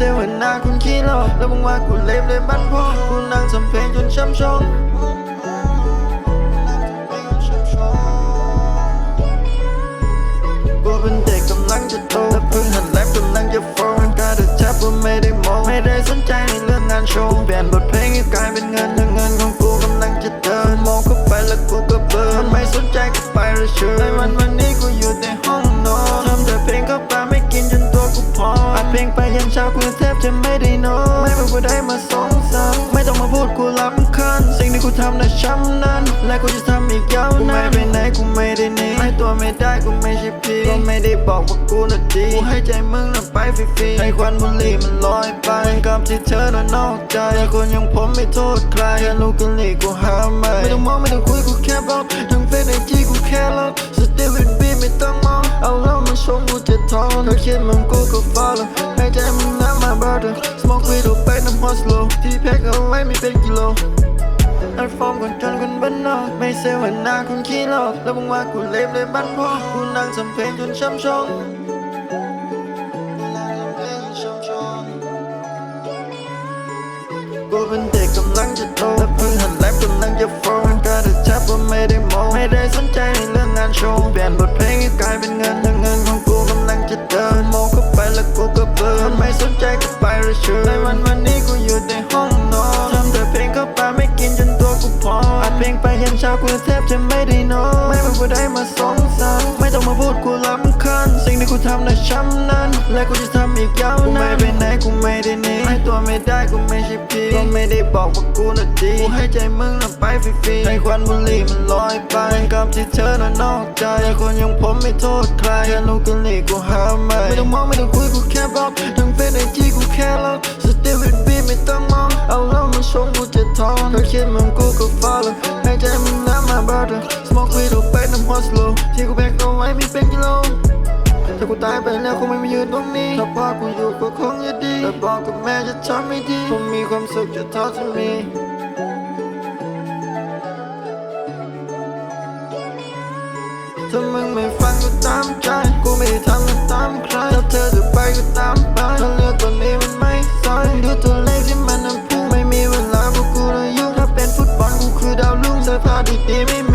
ซลเห็นหน้าคุณขี้หลอกแล้วมึงว่ากูเลวเลยบ้านพ่อกูนั่งสำเพลงจนช้ำชองกูเป็นเด็กกำลังจะโตและเพิ่งหัดแรปกำลังจะโฟล์การจะแทบว่าไม่ได้มองไม่ได้สนใจในเรื่องงานโชว์เปลี่ยนบทเพลงให้กลายเป็นเงินและเงินของกูกำลังจะเดินมองเข้าไปแล้วกูก็เบิร์นไม่สนใจก็ไปเลยเฉยในวันวันนี้กูอยู่ในห้อง เพลงไปยันเช้ากูแทบจะไม่ได้นอนไม่ว่ากูได้มาสองสามไม่ต้องมาพูดกูรำคาญสิ่งที่กูทำน่ะช้ำนั้น และกูจะทำอีกยาวนานกูไม่ไปไหนกูไม่ได้หนีไม่ตัวไม่ได้กูไม่ใช่พีก็ไม่ได้บอกว่ากูน่ะดีกูให้ใจมึงน่ะไปฟรีๆให้ควันบุหรี่มันลอยไปกับที่เธอน่ะนอกใจแต่คนอยังผมไม่โทษใครแค่ลูกกันหลีกูหาไม่ไม่ต้องมองไม่ต้องคุยกูแค่บอกทั้งเฟซไอจีกูแค่ลบสติวิตบีไม่ต้องมองเอาแล้วมาชมกูจะทอนเธอคิด my brother smoke weed ออกไปน้ำ hot slow ที่แพ็คเอาไว้ไม่เป็นกิโลอันฟอร์มคนจนคนบ้านนอกไม่เซลเห็นหน้าคุณขี้หลอกแล้วมึงว่ากูเล ไม่ว่าได้มาสองสามไม่ต้องมาพูดกูรำคาญสิ่งที่กูทำน่ะช้ำนั้น และกูจะทำอีกยาวนานกูไม่ไปไหนกูไม่ได้หนีไม่ตัวไม่ได้กูไม่ใช่พี่ก็ไม่ได้บอกว่ากูน่ะดีกูให้ใจมึงน่ะไปฟรีๆให้ควันบุหรี่มันลอยไปกับที่เธอน่ะนอกใจแต่คนอยังผมไม่โทษใครแค่ลูกกันหลีกูหาไม่ไม่ต้องมองไม่ต้องคุยกูแค่บอกทั้งเฟซไอจีกูแค่ลบสติวิตบีไม่ต้องมองเอาแล้วมาชมกูจะทอนเธอคิดมึงกูก็ follow ให้ใจมึง brother smoke weed ออกไปน้ำ hot slow ที่กูแบกเอาไว้ไม่เป็นกิโลถ้ากูตายไปแล้วคงไม่มายืนตรงนี้ถ้าพ่อกูอยู่ก็คงจะดีแต่บอกกับแม่จะทำไม่ดีผมมีความสุขจะเท่าที่มีถ้ามึงไม่ฟังก็ตามใจ กูไม่ได้ทำก็ตามใครถ้าเธอจะไปก็ตาม habité mes